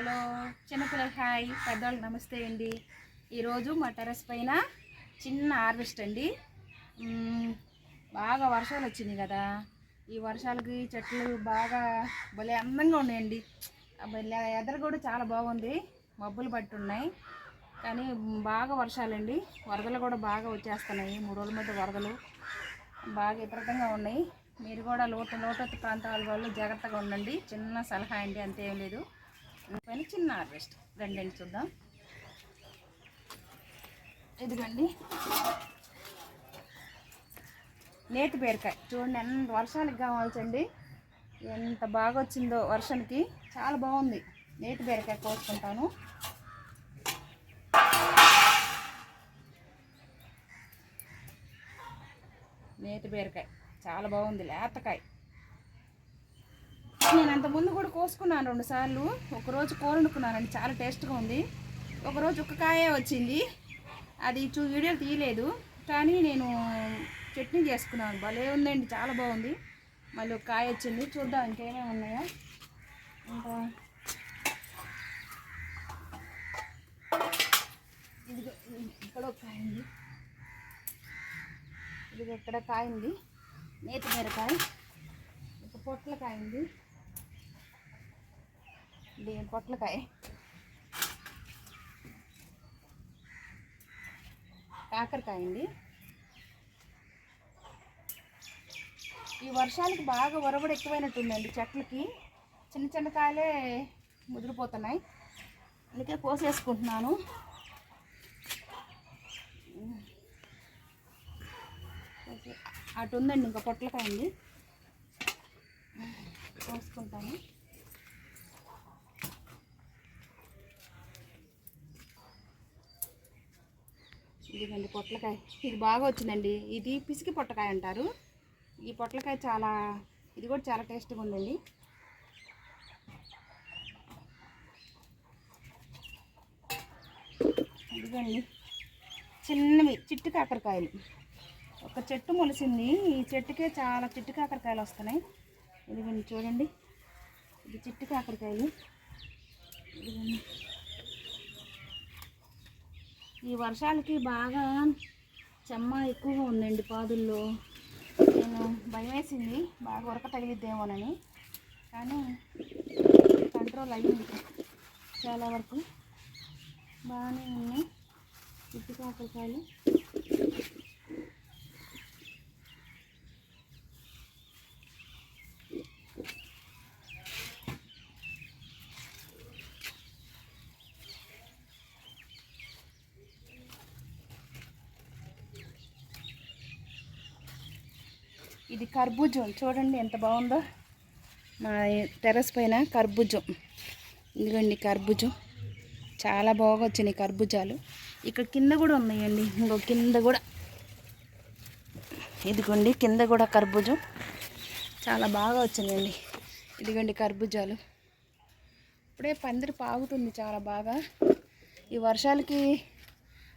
Hello చిన్నపిల్లలు hi. పెద్దవాళ్ళకి నమస్తే అండి. ఈరోజు మా టెర్రస్ పైన చిన్న హార్వెస్ట్ అండి. బాగా వర్షాలు వచ్చింది కదా. ఈ వర్షాలకి చెట్లు బాగా భలే అందంగా ఉన్నాయండి. ఎదర భలే కూడా చాలా బాగుంది. మబ్బులు పట్టున్నాయి. కానీ బాగా వర్షాలండి. వరదలు కూడా బాగా వచ్చేస్తున్నాయి. మూడు రోజుల మధ్య వరదలు బాగా విపరీతంగా ఉన్నాయి. మీరు కూడా లోటు లోటు ప్రాంతాల వాళ్ళు జాగ్రత్తగా ఉండండి. చిన్న సలహా అండి అంతే లేదు. పైన చిన్న హార్వెస్ట్. రెండండి చూద్దాం. ఇదిగోండి. నేతి బీరకాయ. చూడండి ఎంత వర్షానికి కావాల్సండి. ఎంత బాగా వచ్చిందో వర్షానికి. చాలా బాగుంది. నేతి బీరకాయ కోసుకుంటాను. నేతి బీరకాయ. చాలా బాగుంది. లేతకాయ. నేను అంత ముందు కూడా కోసుకున్నాను రెండు సార్లు. ఒకరోజు కూర వండుకున్నానండి చాలా టేస్ట్గా ఉంది. ఒకరోజు ఒక కాయే వచ్చింది. అది చూ వీడియో తీయలేదు. కానీ నేను చట్నీ చేసుకున్నాను. భలే ఉందండి చాలా బాగుంది. మళ్ళీ ఒక కాయ వచ్చింది. చూద్దాం ఇంకేమేమి ఉన్నాయో. ఇంకా ఇదిగో ఇక్కడ ఒక కాయ ఉంది. ఇది ఇక్కడ కాయ ఉంది. నేతి మిరకాయ ఒక పొట్లకాయ ఉంది. ఇది పొట్లకాయ. కాకరకాయ అండి. ఈ వర్షాలకు బాగా వరబడి ఎక్కువైనట్టుందండి చెట్లకి. చిన్న చిన్న కాయలే ముదిరిపోతున్నాయి. అందుకే కోసేసుకుంటున్నాను. ఓకే. అటు ఉందండి ఇంకా పొట్లకాయ ఉంది కోసుకుంటాను. ఇదిగండి పొట్లకాయ. ఇది బాగా వచ్చిందండి. ఇది పిసికి పొట్లకాయ అంటారు. ఈ పొట్లకాయ చాలా ఇది కూడా చాలా టేస్ట్గా ఉందండి. ఇదిగండి. చిన్నవి చిట్టు కాకరకాయలు. ఒక చెట్టు మొలిసింది. ఈ చెట్టుకే చాలా చిట్టు కాకరకాయలు వస్తున్నాయి. ఇదిగోండి చూడండి. ఇది చిట్టు కాకరకాయలు. ఇదిగోండి. ఈ వర్షాలకి బాగా చెమ్మ ఎక్కువగా ఉందండి పాదుల్లో. నేను భయం వేసింది బాగా ఉరక తగిలిద్దేమోనని. కానీ కంట్రోల్ అయ్యింది చాలా వరకు బాగానే ఉన్నాయి. చిట్టు ఇది కర్బూజం. చూడండి ఎంత బాగుందో. మా టెర్రస్ పైన కర్బూజం. ఇదిగోండి కర్బూజం. చాలా బాగా వచ్చినాయి కర్బూజాలు. ఇక్కడ కింద కూడా ఉన్నాయండి. ఇంకో కింద కూడా. ఇదిగోండి కింద కూడా కర్బూజం. చాలా బాగా వచ్చినాయండి. ఇదిగోండి కర్బూజాలు. ఇప్పుడే పందిరి పాగుతుంది చాలా బాగా. ఈ వర్షాలకి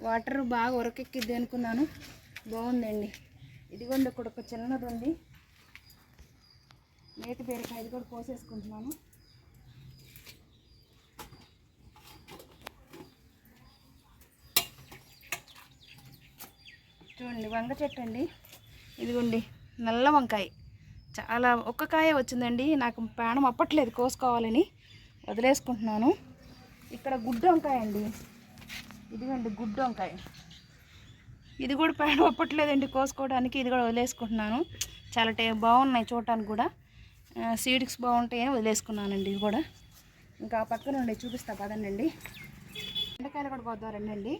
వాటర్ బాగా ఉరకెక్కిద్ది అనుకున్నాను. బాగుందండి. ఇదిగోండి ఇక్కడ ఒక చిన్నది ఉంది నేతి బీరకాయ ఇది కూడా కోసేసుకుంటున్నాను. చూడండి వంగ చెట్టు అండి. ఇదిగోండి నల్ల వంకాయ. చాలా ఒక్క కాయ వచ్చిందండి. నాకు ప్రాణం అప్పట్లేదు కోసుకోవాలని. వదిలేసుకుంటున్నాను. ఇక్కడ గుడ్డు వంకాయ అండి. ఇదిగోండి గుడ్డు వంకాయ. ఇది కూడా ప్రాణం ఒప్పట్లేదండి కోసుకోవడానికి ఇది కూడా వదిలేసుకుంటున్నాను. చాలా టే బాగున్నాయి చూడటానికి కూడా. సీడ్స్ బాగుంటాయని వదిలేసుకున్నానండి ఇది కూడా. ఇంకా ఆ పక్కన ఉండి చూపిస్తా పదండి. బెండకాయలు కూడా పోద్దాం రండి.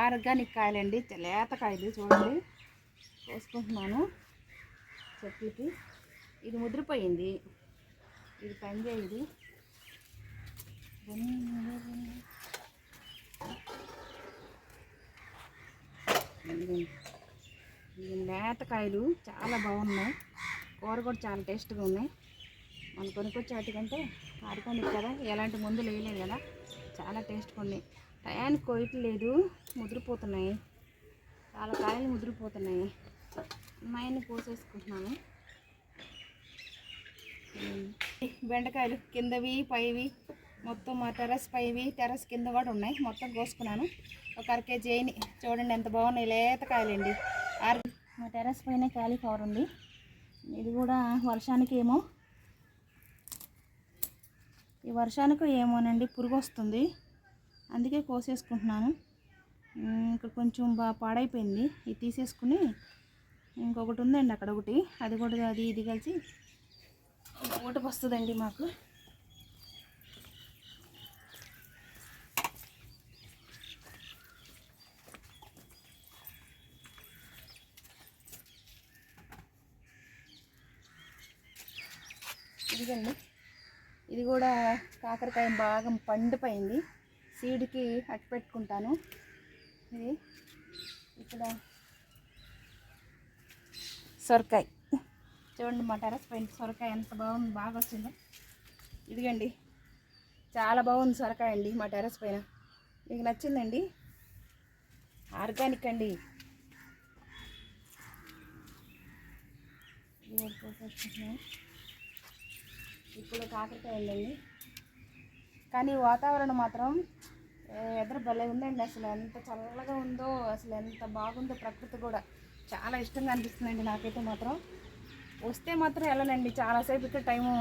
ఆర్గానిక్ కాయలండి. లేత కాయలు చూడండి. వేసుకుంటున్నాను. చెట్లకి ఇది ముద్రపోయింది. ఇది పంజే ఇది లేతకాయలు చాలా బాగున్నాయి. కూర కూడా చాలా టేస్ట్గా ఉన్నాయి. మనం కొనుక్కొచ్చే వాటికంటే ఆడుకోండి కదా. ఎలాంటి మందులు వేయలేదు కదా. చాలా టేస్ట్గా ఉన్నాయి. టయానికి కోయట్లేదు. ముదిరిపోతున్నాయి. చాలా కాయలు ముదిరిపోతున్నాయి. ఉన్నాయని కోసేసుకుంటున్నాను బెండకాయలు కిందవి పైవి మొత్తం మా టెర్రస్ పైవి టెర్రస్ కింద కూడా ఉన్నాయి. మొత్తం కోసుకున్నాను. ఒక అర కేజీ అయినాయి చూడండి ఎంత బాగున్నాయి. లేత కాయలండి. ఆరు మా టెర్రస్ పైన కాలీఫ్లవర్ ఉంది. ఇది కూడా వర్షానికి ఏమో. ఈ వర్షానికి ఏమోనండి. పురుగు వస్తుంది. అందుకే కోసేసుకుంటున్నాను. ఇక్కడ కొంచెం బాగా పాడైపోయింది. ఇది తీసేసుకుని ఇంకొకటి ఉందండి అక్కడ ఒకటి. అది కూడా అది ఇది కలిసి ఒకటి వస్తుందండి మాకు. ఇదిగండి. ఇది కూడా కాకరకాయ బాగా పండిపోయింది. సీడ్కి అట్టి పెట్టుకుంటాను. ఇది ఇక్కడ సొరకాయ. చూడండి మా టెరస్ పైన సొరకాయ ఎంత బాగుంది బాగా వచ్చిందో. ఇదిగండి చాలా బాగుంది సొరకాయ అండి మా టెరస్ పైన. మీకు నచ్చిందండి? ఆర్గానిక్ అండి. ఇప్పుడు కాకరకాయ ఉందండి. కానీ వాతావరణం మాత్రం ఎదురు భలే ఉందండి అసలు. ఎంత చల్లగా ఉందో అసలు ఎంత బాగుందో ప్రకృతి కూడా. చాలా ఇష్టంగా అనిపిస్తుందండి నాకైతే మాత్రం. వస్తే మాత్రం వెళ్ళనండి. చాలాసేపు ఇక్కడ టైము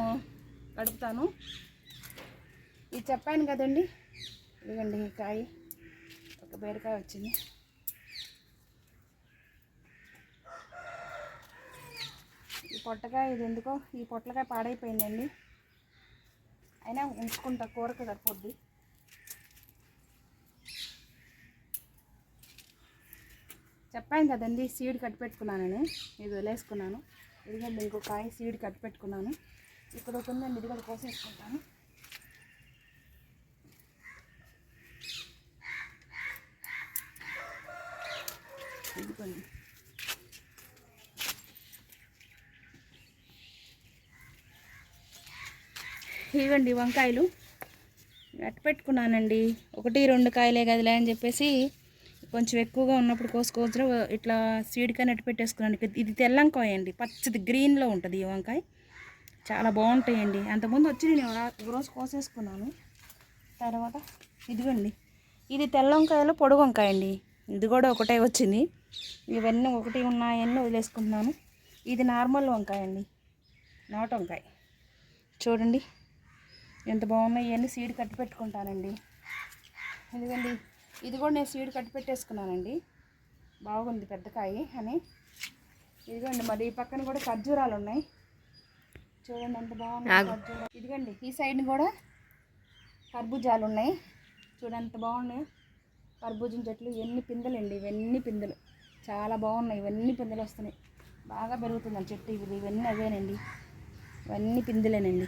గడుపుతాను. ఇది చెప్పాను కదండి. ఇదిగండి ఈ కాయ. ఒక బీరకాయ వచ్చింది. ఈ పొట్టకాయ ఇది ఎందుకో? ఈ పొట్లకాయ పాడైపోయిందండి. అయినా ఉంచుకుంటా. కూరకు సరిపోద్ది. చెప్పాను కదండి సీడ్ కట్టి పెట్టుకున్నానని. ఇది వదిలేసుకున్నాను. ఇదిగోండి ఇంకో కాయ సీడ్ కట్ పెట్టుకున్నాను. ఇక్కడ ఒక ఉందండి ఇది కూడా కోసేసుకుంటాను. ఇదిగోండి. ఇవ్వండి వంకాయలు. అట్టు పెట్టుకున్నానండి. ఒకటి రెండు కాయలే కదిలే అని చెప్పేసి కొంచెం ఎక్కువగా ఉన్నప్పుడు కోసుకోవచ్చు ఇట్లా సీడ్కాయ నెట్ పెట్టేసుకున్నాను. ఇది తెల్లంకాయ అండి. పచ్చది గ్రీన్లో ఉంటుంది ఈ వంకాయ. చాలా బాగుంటాయండి. అంతకుముందు వచ్చి నేను రోజు కోసేసుకున్నాను. తర్వాత ఇదిగోండి. ఇది తెల్ల వంకాయలో పొడుగు వంకాయ అండి. ఇది కూడా ఒకటే వచ్చింది. ఇవన్నీ ఒకటి ఉన్నాయన్నీ వదిలేసుకుంటున్నాను. ఇది నార్మల్ వంకాయ అండి. నాటు వంకాయ. చూడండి. ఎంత బాగున్నాయి ఇవన్నీ సీడ్ కట్టి పెట్టుకుంటానండి. ఎందుకండి ఇది కూడా నేను సీడ్ కట్టి పెట్టేసుకున్నానండి. బాగుంది పెద్ద కాయ అని. ఇదిగోండి మరి ఈ పక్కన కూడా ఖర్జూరాలు ఉన్నాయి. చూడండి ఎంత బాగుంది ఇదిగోండి ఈ సైడ్ కూడా కర్బూజాలు ఉన్నాయి. చూడండి ఎంత బాగున్నాయి. కర్బూజం చెట్లు ఎన్ని పిందెలండి ఇవన్నీ పిందెలు. చాలా బాగున్నాయి ఇవన్నీ పిందెలు వస్తున్నాయి. బాగా పెరుగుతుందండి చెట్టు ఇవి ఇవన్నీ అవేనండి. ఇవన్నీ పిందెలేనండి.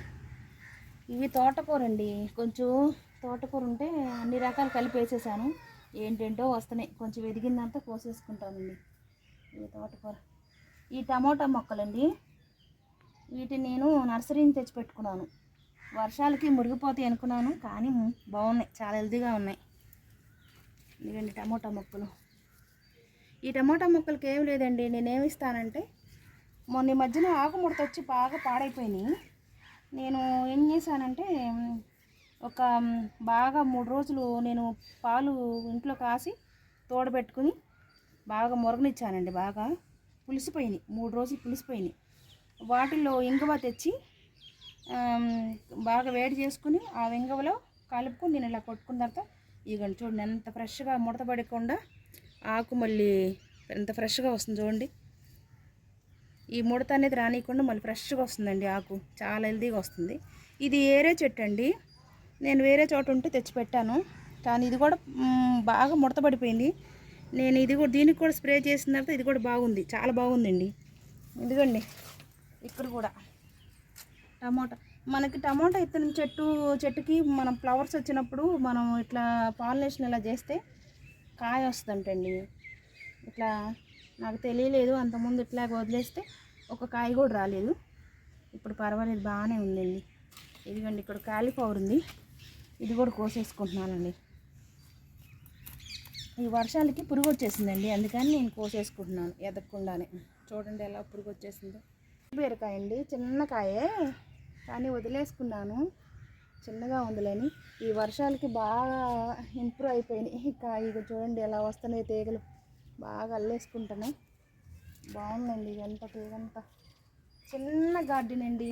ఇవి తోటకూర అండి కొంచెం తోటకూర ఉంటే అన్ని రకాలు కలిపి వేసేసాను. ఏంటేంటో వస్తున్నాయి. కొంచెం ఎదిగిందంతా కోసేసుకుంటానండి ఈ తోటకూర. ఈ టమోటా మొక్కలండి. వీటిని నేను నర్సరీని తెచ్చిపెట్టుకున్నాను తెచ్చి పెట్టుకున్నాను. వర్షాలకి మురిగిపోతాయి అనుకున్నాను కానీ బాగున్నాయి. చాలా హెల్తీగా ఉన్నాయి. ఇదిగండి టమోటా మొక్కలు. ఈ టమోటా మొక్కలకి ఏం లేదండి. నేనేమిస్తానంటే మొన్న ఈ మధ్యన ఆకుముడత వచ్చి బాగా పాడైపోయినాయి. నేను ఏం చేశానంటే ఒక బాగా మూడు రోజులు నేను పాలు ఇంట్లో కాసి తోడబెట్టుకుని బాగా మురగనిచ్చానండి బాగా. పులిసిపోయినాయి మూడు రోజులు పులిసిపోయినాయి. వాటిల్లో ఇంగువ తెచ్చి బాగా వేడి చేసుకుని ఆ ఇంగువలో కలుపుకొని నేను ఇలా కొట్టుకున్న తర్వాత ఇదిగోండి చూడండి ఎంత ఫ్రెష్గా ముడతపడకుండా ఆకు మళ్ళీ ఎంత ఫ్రెష్గా వస్తుంది చూడండి. ఈ ముడత అనేది రానియకుండా మళ్ళీ ఫ్రెష్గా వస్తుందండి ఆకు చాలా హెల్తీగా వస్తుంది. ఇది ఏరే చెట్టు అండి. నేను వేరే చోట ఉంటే తెచ్చిపెట్టాను. కానీ ఇది కూడా బాగా ముడతపడిపోయింది నేను ఇది కూడా దీనికి కూడా స్ప్రే చేసిన తర్వాత ఇది కూడా బాగుంది. చాలా బాగుందండి. ఇదిగోండి. ఇక్కడ కూడా టమోటా. మనకి టమోటా ఇత్తనం చెట్టు చెట్టుకి మనం ఫ్లవర్స్ వచ్చినప్పుడు మనం ఇట్లా పాలినేషన్ ఇలా చేస్తే కాయ వస్తుందంటండి. ఇట్లా నాకు తెలియలేదు. అంతకుముందు ఇట్లా వదిలేస్తే ఒక కాయ కూడా రాలేదు. ఇప్పుడు పర్వాలేదు బాగానే ఉందండి. ఇదిగోండి ఇక్కడ కాలీఫ్లవర్ ఉంది. ఇది కూడా కోసేసుకుంటున్నానండి. ఈ వర్షాలకి పురుగు వచ్చేసిందండి అందుకని నేను కోసేసుకుంటున్నాను ఎదగకుండానే. చూడండి ఎలా పురుగు వచ్చేసిందో బీరకాయ అండి చిన్న కాయే కానీ వదిలేసుకున్నాను. చిన్నగా ఉందిలేని. ఈ వర్షాలకి బాగా ఇంప్రూవ్ అయిపోయినాయి. ఇంకా ఇక చూడండి ఎలా వస్తున్నాయి తీగలు. బాగా అల్లేసుకుంటున్నాయి. బాగుందండి ఇదంతా తీగంతా. చిన్న గార్డెన్ అండి.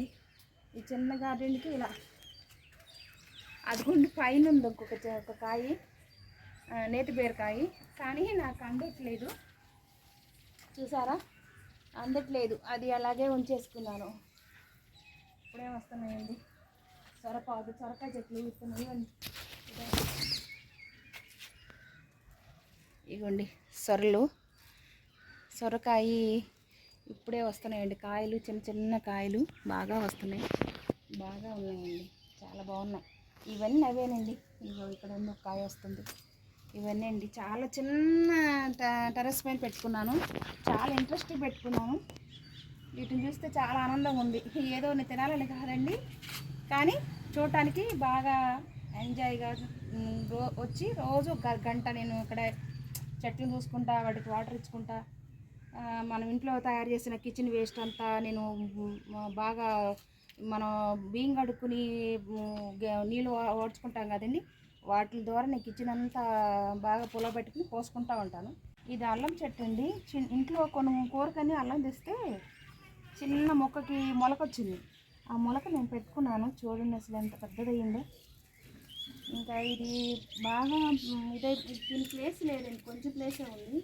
ఈ చిన్న గార్డెన్కి ఇలా అదిగోండి పైన ఉంది ఒక్కొక్క చ- ఒక కాయ ఆ, నేతి బీరకాయ కానీ నాకు అందట్లేదు. చూసారా? అందట్లేదు. అది అలాగే ఉంచేసుకున్నాను. ఇప్పుడే వస్తున్నాయండి? సొరపాదు సొరకాయ చెట్లు ఇస్తున్నాయి ఇగోండి సొరలు. సొరకాయ ఇప్పుడే వస్తున్నాయండి. కాయలు చిన్న చిన్న కాయలు బాగా వస్తున్నాయి. బాగా ఉన్నాయండి. చాలా బాగున్నాయి. ఇవన్నీ అవేనండి ఇగో ఇక్కడ ఉంది ఒక కాయ వస్తుంది. ఇవన్నీ అండి. చాలా చిన్న ట- టెర్రస్ పైన పెట్టుకున్నాను. చాలా ఇంట్రెస్ట్ పెట్టుకున్నాను. వీటిని చూస్తే చాలా ఆనందంగా ఉంది. ఏదో నేను తినాలని కాదండి. కానీ చూడటానికి బాగా ఎంజాయ్గా రో వచ్చి రోజు ఒక గంట నేను ఇక్కడ చెట్లు చూసుకుంటా వాటికి వాటర్ ఇచ్చుకుంటా. మనం ఇంట్లో తయారు చేసిన కిచెన్ వేస్ట్ అంతా నేను బాగా మనం బియ్యం కడుక్కుని నీళ్ళు ఓడ్చుకుంటాం కదండి. వాటి ద్వారా నీకు ఇచ్చినంత బాగా పులబెట్టుకుని పోసుకుంటా ఉంటాను. ఇది అల్లం చెట్టు అండి. చి ఇంట్లో కొన్ని కూరకని అల్లం తెస్తే చిన్న మొక్కకి మొలక వచ్చింది ఆ మొలక నేను పెట్టుకున్నాను. చూడండి అసలు ఎంత పెద్దదయ్యిందో. ఇంకా ఇది బాగా ఇదే ఇదై దీని ప్లేస్ లేదండి. కొంచెం ప్లేసే ఉంది.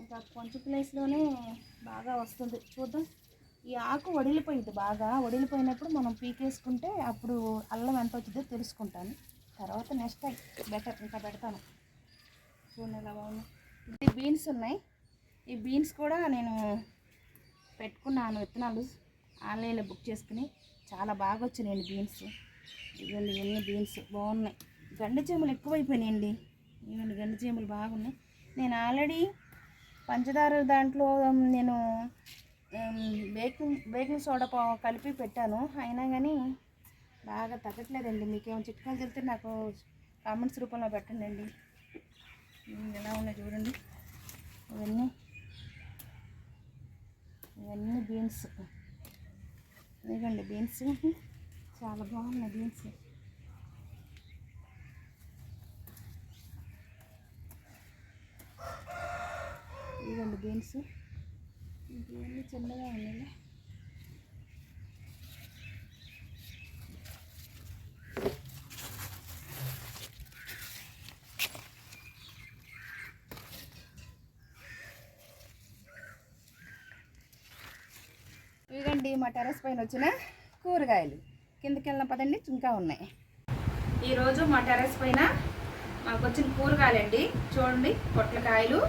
ఇంకా కొంచెం ప్లేస్లోనే బాగా వస్తుంది. చూద్దాం. ఈ ఆకు వడిలిపోయింది బాగా. వడిలిపోయినప్పుడు మనం పీకేసుకుంటే అప్పుడు అల్లం ఎంత వచ్చిందో తెలుసుకుంటాను. తర్వాత నెక్స్ట్ టైం బెటర్ ఇంకా పెడతాను. చూడండి ఇది బీన్స్ ఉన్నాయి. ఈ బీన్స్ కూడా నేను పెట్టుకున్నాను విత్తనాలు. ఆన్లైన్లో బుక్ చేసుకుని చాలా బాగా వచ్చినాయండి బీన్స్. ఇవన్నీ ఇవన్నీ బీన్స్ బాగున్నాయి. గండి చీమలు ఎక్కువైపోయినాయండి. ఇవన్నీ గండి చీమలు బాగున్నాయి. నేను ఆల్రెడీ పంచదార దాంట్లో నేను బేకింగ్ బేకింగ్ సోడా కలిపి పెట్టాను. అయినా కానీ బాగా తగ్గట్లేదండి. మీకేమో చిట్కాలు చెప్తే నాకు కామెంట్స్ రూపంలో పెట్టండి అండి ఎలా ఉన్నాయి చూడండి. ఇవన్నీ ఇవన్నీ బీన్స్. ఇదిగోండి బీన్స్. చాలా బాగున్నాయి బీన్స్. ఇదిగోండి బీన్స్. ఇవన్నీ చిన్నగా ఉన్నాయి ఇదిగోండి మా టెర్రస్ పైన వచ్చిన కూరగాయలు. కిందకి వెళ్ళిన పదండి ఇంకా ఉన్నాయి. ఈరోజు మా టెర్రస్ పైన మాకు వచ్చిన కూరగాయలండి. చూడండి పొట్లకాయలు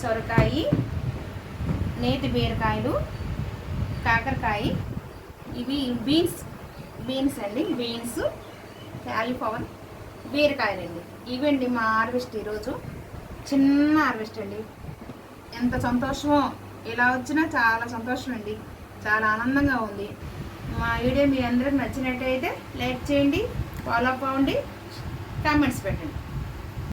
సొరకాయి నేతి బీరకాయలు కాకరకాయ ఇవి బీన్స్ బీన్స్ అండి బీన్స్ క్యాలిఫ్లవర్ బీరకాయలండి. ఇవండి మా హార్వెస్ట్ ఈరోజు. చిన్న హార్వెస్ట్ అండి. ఎంత సంతోషమో ఇలా వచ్చినా చాలా సంతోషం అండి చాలా ఆనందంగా ఉంది. మా వీడియో మీ అందరికి నచ్చినట్టయితే లైక్ చేయండి ఫాలో అవ్వండి కామెంట్స్ పెట్టండి.